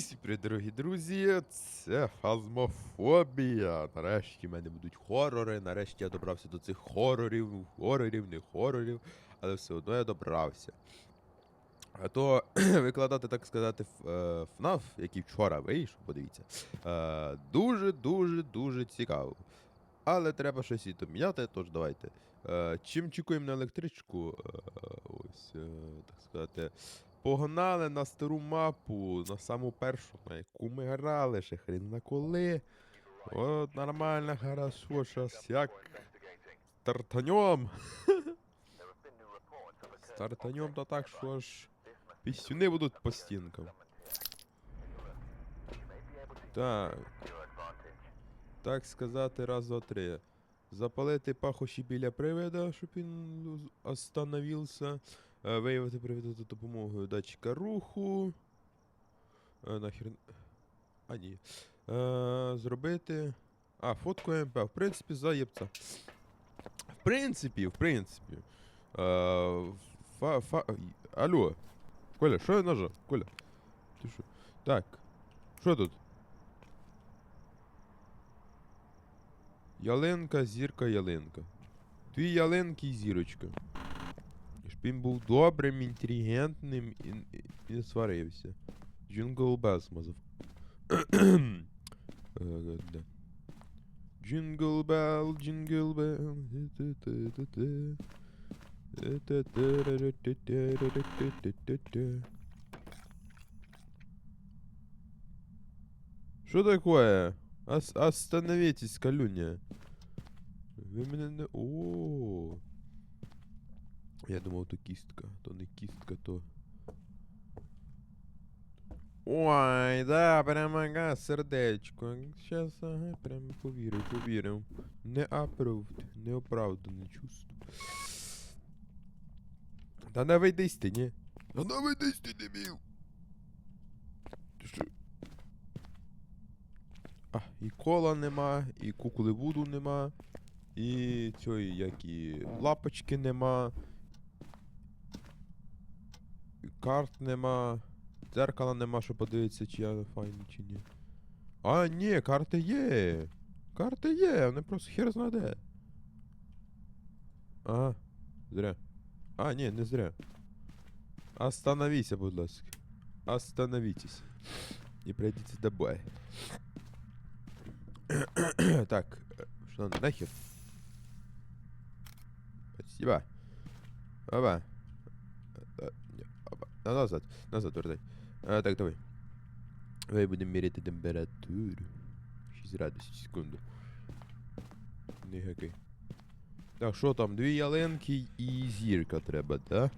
Всі дорогі друзі, це фазмофобія. Нарешті в мене будуть хорори. Нарешті я добрався до цих хорорів, хорорів, не хорорів, але все одно я добрався. А то викладати, так сказати, ф- е, який вчора вийшов, подивіться, дуже-дуже дуже цікаво. Але треба щось і то міняти, тож давайте. Е, Чим чекуємо на електричку? Е, Ось, так сказати. Погнали на стару мапу, на саму першу, на яку ми грали, ще хрін на коли. От нормально, хорошо, щас як стартанем. Стартанем то так, що ж пісюни будуть по стінкам. Так. Так сказати, раз, два, три. Запалити пахощі біля привида, щоб він остановився. Е, Виявити привида за допомогою датчика руху. Е, Нахер. А, ні. Е, Зробити. А, фотку МП. В принципі, заєбця. В принципі, в принципі. Фа, фа... Алло. Коля, що я нажав? Коля. Ти що? Так. Що тут? Ялинка, зірка, ялинка. Дві ялинки і зірочка. Щоб він був добрим, інтелігентним і, і, і не сварився. Джингл Белс, мазав. Е, де? Джингл Бел, джингл Бел. Що такое? Ос- остановитесь, колюня. Ви мене не. О. Я думав, то кістка. То не кістка, то. Ой, да, прямо ага, сердечко. Щас, ага, прямо повірив, повірив. Не approved, не оправдане чувство. Та не вийдись ти, ні? Та не вийдись ти, дебіл! Ти що? А, і кола нема, і куколи вуду нема, і цієї, як і лапочки нема. І карт нема. Дзеркала нема, щоб подивитися, чи я файний, чи ні. А, ні, карти є. Карти є, вони просто хер зна де. Ага, зря. А, ні, не зря. Остановіться, будь ласка. Остановитесь. І прийдіть домой. так, э, что нахер? Спасибо. Опа. На- Назад, назад вертай. А, так, давай. Давай будемо міряти температуру. 6 градусів, секунду. Не. Так, що там? Дві ялинки і зірка треба, да?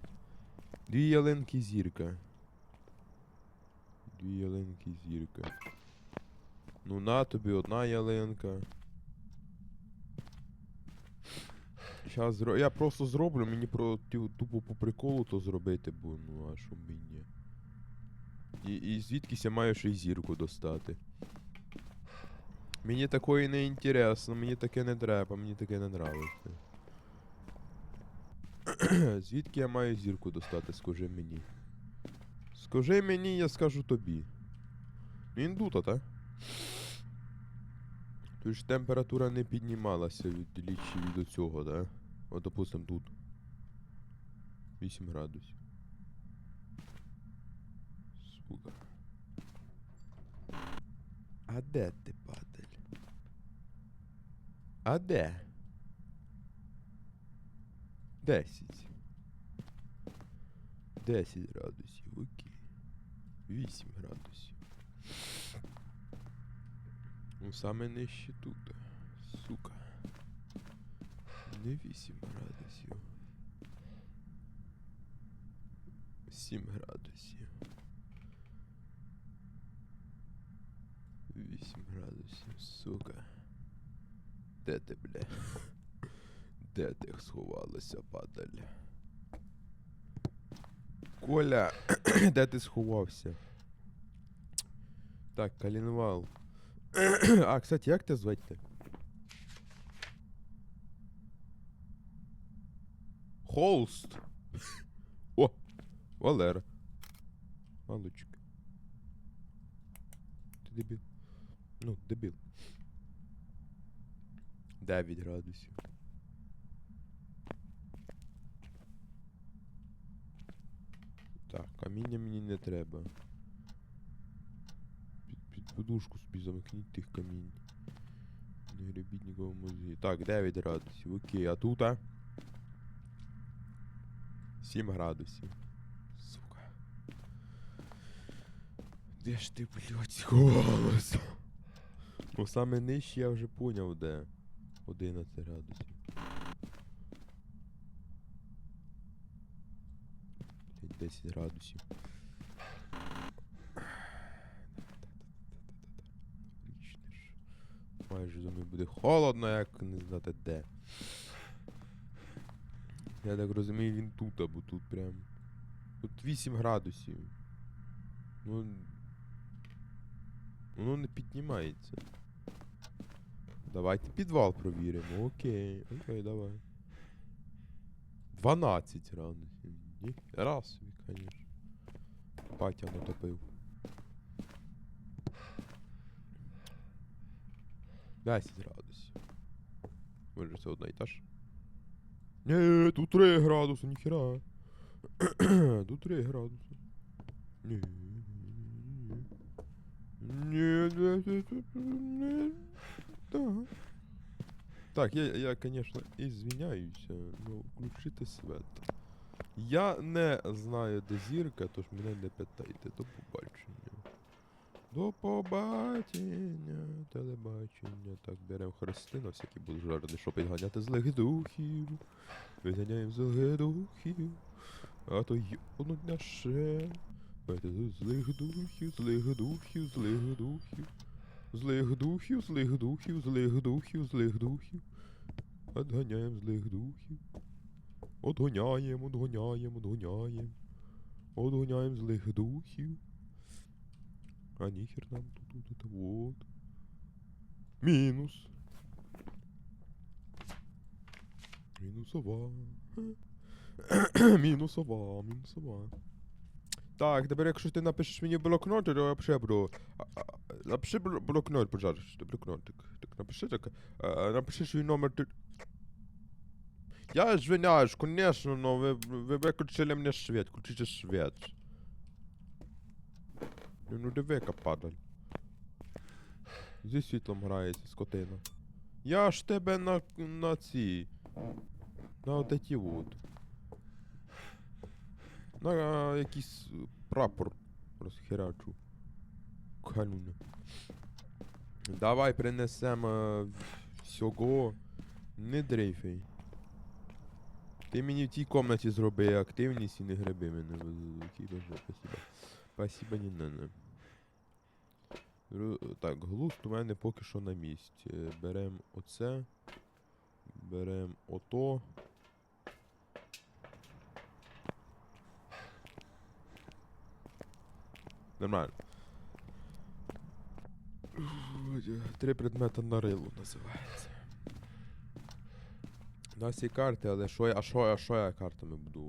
Дві ялинки зірка. Дві ялинки зірка. Ну на тобі одна ялинка. Щас зро... Я просто зроблю, мені про тупо по приколу то зробити, бо ну а що мені. І, і звідкись я маю ще й зірку достати. Мені такої не інтересно, мені таке не треба, мені таке не нравиться. Звідки я маю зірку достати, скажи мені. Скажи мені, я скажу тобі. Він дута, так? Тож температура не піднімалася від лічі від цього, да? От, допустим, тут. 8 градусів. Сука. А де ти, падаль? А де? Десять. Десять градусів, окей. Вісім градусів. Ну, саме нижче тут. Сука. Не 8 градусів. 7 градусів. 8 градусів, сука. Де ти, бля? Де ти сховалася, падаль? Коля, де ти сховався? Так, Калінвал. а, кстати, як тебе звати? Холст. О, Валера. Малучка. ти дебіл. Ну, дебіл. 9 градусів. Так, каміння мені не треба. Під, під подушку собі замкніть тих камінь. Не гребіть нікого мозги. Так, 9 градусів, окей, а тут, а? 7 градусів. Сука. Де ж ти, блядь, сховалася? Ну, саме нижче я вже поняв, де. 11 градусів. Блядь, 10 градусів. Майже думаю, буде холодно, як не знати де. Я так розумію, він тут, або тут прям. Тут 8 градусів. Ну. Воно не піднімається. Давайте підвал провіримо. Окей, окей, давай. 12 градусів. Ні, раз собі, конечно. Батя натопив. 10 градусів. Може це одна і та ж? Ні, тут 3 градуси, ніхера. тут 3 градуси. Ні. Ні, ні, ні, ні. Так. Я, я, конечно, извиняюся, но включити свет. Я не знаю, де зірка, тож мене не питайте. До побачення. До побачення, телебачення. Так, беремо хрести на всякі буджарди, щоб підганяти злих духів. Виганяємо злих духів. А то юнуть наше. Давайте з злих духів, злих духів, злих духів. Злих духів, злих духів, злих духів, злих духів. Отганяємо злих духів. Отгоняємо, отгоняємо, отгоняємо. Отгоняємо злих духів. А ніхер нам тут вот это вот. Мінус. Мінусова. мінусова, мінусова. Так, тепер якщо ти напишеш мені блокнот, то я ще буду. Напиши блокнот, пожалуйста, блокнотик. Так напиши так. Напиши свій номер. Я извиняюсь, конечно, но ви, ви виключили мені світ, включите світ. Ну, ну диви-ка, падаль. Зі світлом грається, скотина. Я ж тебе на, на ці. На от вот. На а, якийсь е, прапор розхерачу. Калюня. Давай принесемо е, всього. Не дрейфай. Ти мені в тій комнаті зроби активність і не греби мене. Спасибо. Спасибо, не надо. Так, глузд у мене поки що на місці. Берем оце. Берем ото. Нормально. Три предмета на рилу називається. У нас є карти, але що я, а що, а що я картами буду,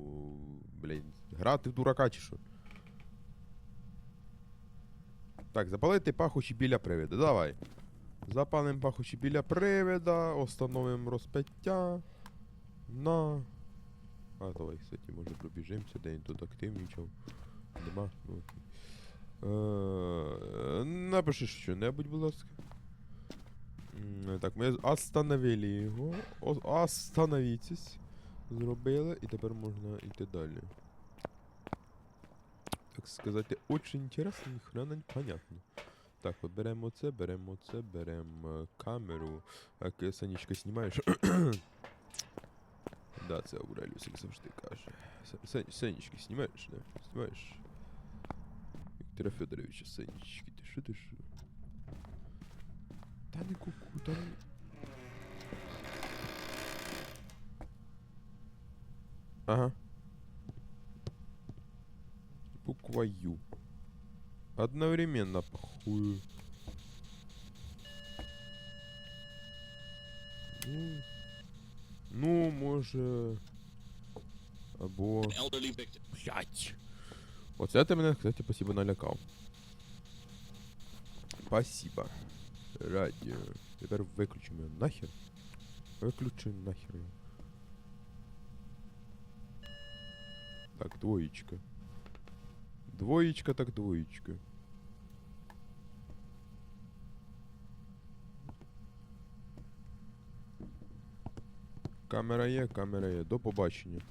блін, грати в дурака чи що? Так, запалити пахощі біля привида, давай. Запалимо пахощі біля привида, остановимо розпиття. На. А, давай, кстати, може пробіжимося, де він тут активнічав. Нема? Ну, окей. Е, Напиши що-небудь, будь ласка. Так, ми остановили його. Остановіться. Зробили, і тепер можна йти далі. Так сказати, очень интересно, ні хрена не понятно. Так, от беремо це, беремо це, беремо е, камеру. Так, Санічка, знімаєш? да, це Ауреліус, як завжди каже. Са- Са- Санічки, знімаєш, да? Знімаєш? Віктора Федоровича, Санічки, ти що ти що? Та не куку, та не... Ага. Буква Ю. Одновременно похую. Ну, ну, може. Або. Блять. Оце ти мене, кстати, спасибо налякав. Спасибо. Радіо. Тепер виключимо його нахер. Виключимо нахер його. Так, двоєчка. Двоєчка, так двоєчка. Камера є, камера є. До побачення.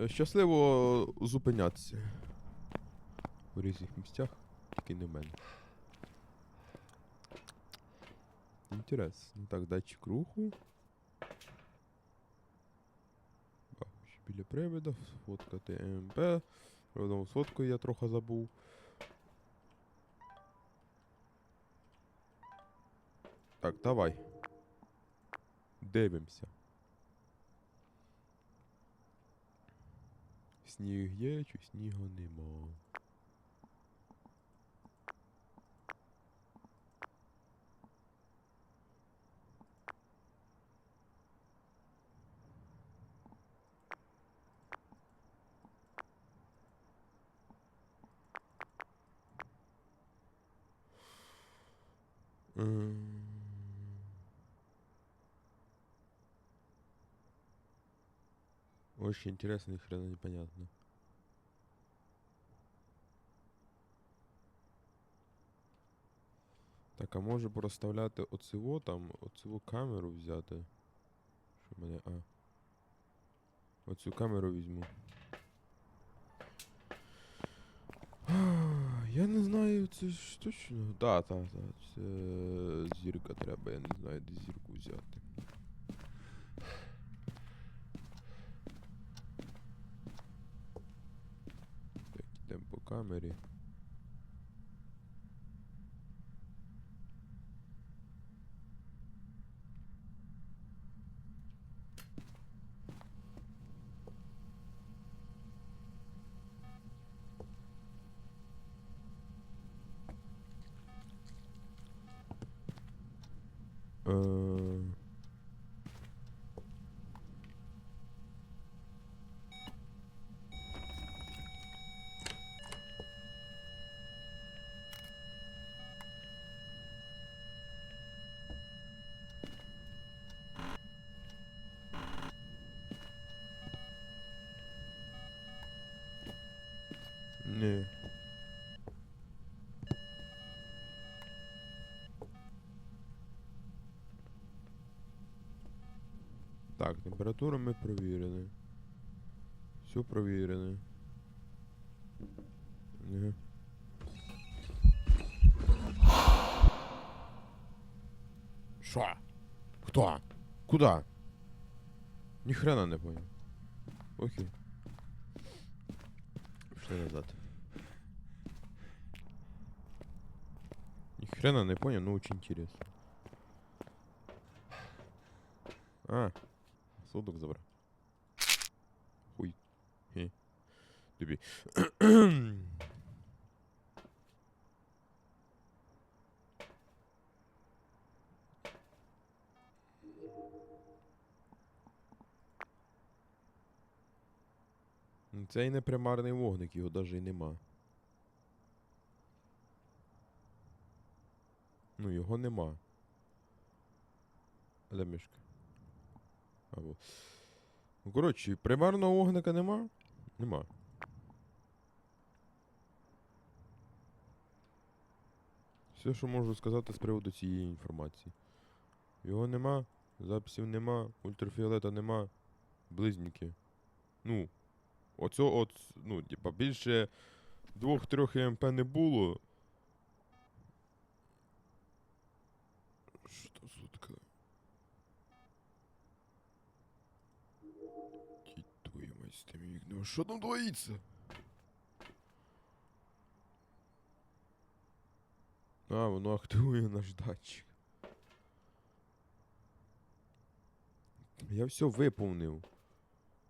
Е, Щасливо зупинятися. У різних місцях, тільки не в мене. Інтересно. Так, датчик руху. Біля привида, сфоткати МП. Правда, сфотку я трохи забув. Так, давай. Дивимося. Сніг є, чи снігу нема. Очень интересно, ни хрена непонятно. Так, а може проставляти оцього там, оцю камеру взяти. Що мене. А. Оцю камеру візьму. Я не знаю, це ж точно. Да, так, так. Це зірка треба, я не знаю, де зірку взяти. comedy Так, температуру ми провірили. Все провірили. Ага. Шо? Хто? Куда? Ні хрена не понял. Окей. Пішли назад. Ни хрена не понял, но очень интересно. А, судок забрав. Хуй. Хе. Тобі. Ну, Це і не примарний вогник, його навіть і нема. Ну, його нема. А Де мішка? Або. Ну, коротше, примарного вогника нема? Нема. Все, що можу сказати з приводу цієї інформації. Його нема, записів нема, ультрафіолета нема, близнюки. Ну, оцього от, ну, типа, більше 2-3 ЕМП не було. Що вікном. Що там двоїться? А, воно активує наш датчик. Я все виповнив.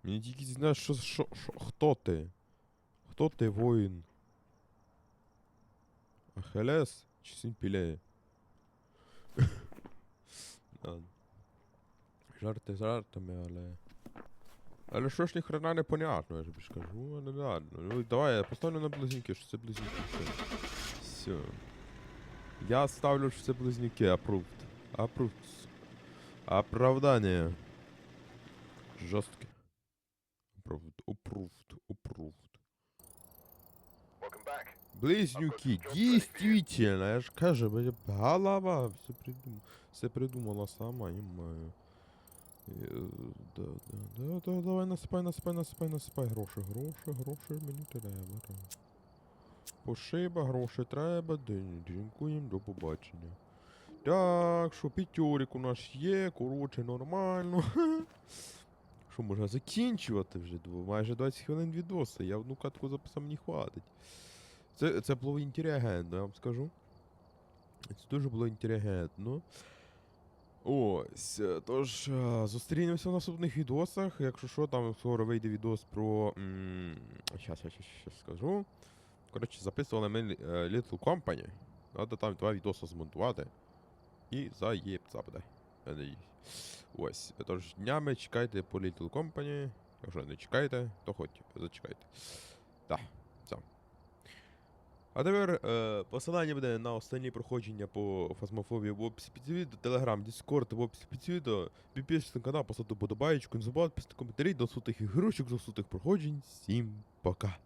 Мені тільки знаєш, що, що, що, хто ти? Хто ти воїн? Ахелес чи Сімпілеє? Жарти жартами, але. Але що ж ніхрена не понятно, я тобі ж кажу, ну ладно. Ну давай, я поставлю на близнюки, що це близнюки. Все. Все. Я ставлю, що це близнюки, approved. Approved. Оправдання. Жорстке. Approved, approved, approved. Близнюки, действительно, я ж кажу, голова все придумала, все придумала сама, не маю. Е, Да, да, да, да, давай насипай, насипай, насипай, насипай гроші, гроші, гроші мені треба. Пошиба, гроші треба, дякуємо, до побачення. Так, що п'ятюрик у нас є, коротше, нормально. Що, можна закінчувати вже? Майже 20 хвилин відоса, я одну катку записав, мені хватить. Це, це було інтелігентно, я вам скажу. Це дуже було інтелігентно. Ось, е, тож, е, зустрінемося в наступних відосах. Якщо що, там скоро вийде відос про. Щас, щас, щас, скажу. Коротше, записували ми е, Little Company. Треба там два відоси змонтувати. І заєбця буде. Ось. Тож днями чекайте по Little Company. Якщо не чекаєте, то хоч зачекайте. Так. А тепер е, посилання буде на останні проходження по фазмофобії в описі під відео, Телеграм, Дискорд в описі під відео. Підпишіться на канал, поставте подобаєчку, не забувайте писати коментарі до сутих ігрушок, до сутих проходжень. Всім пока.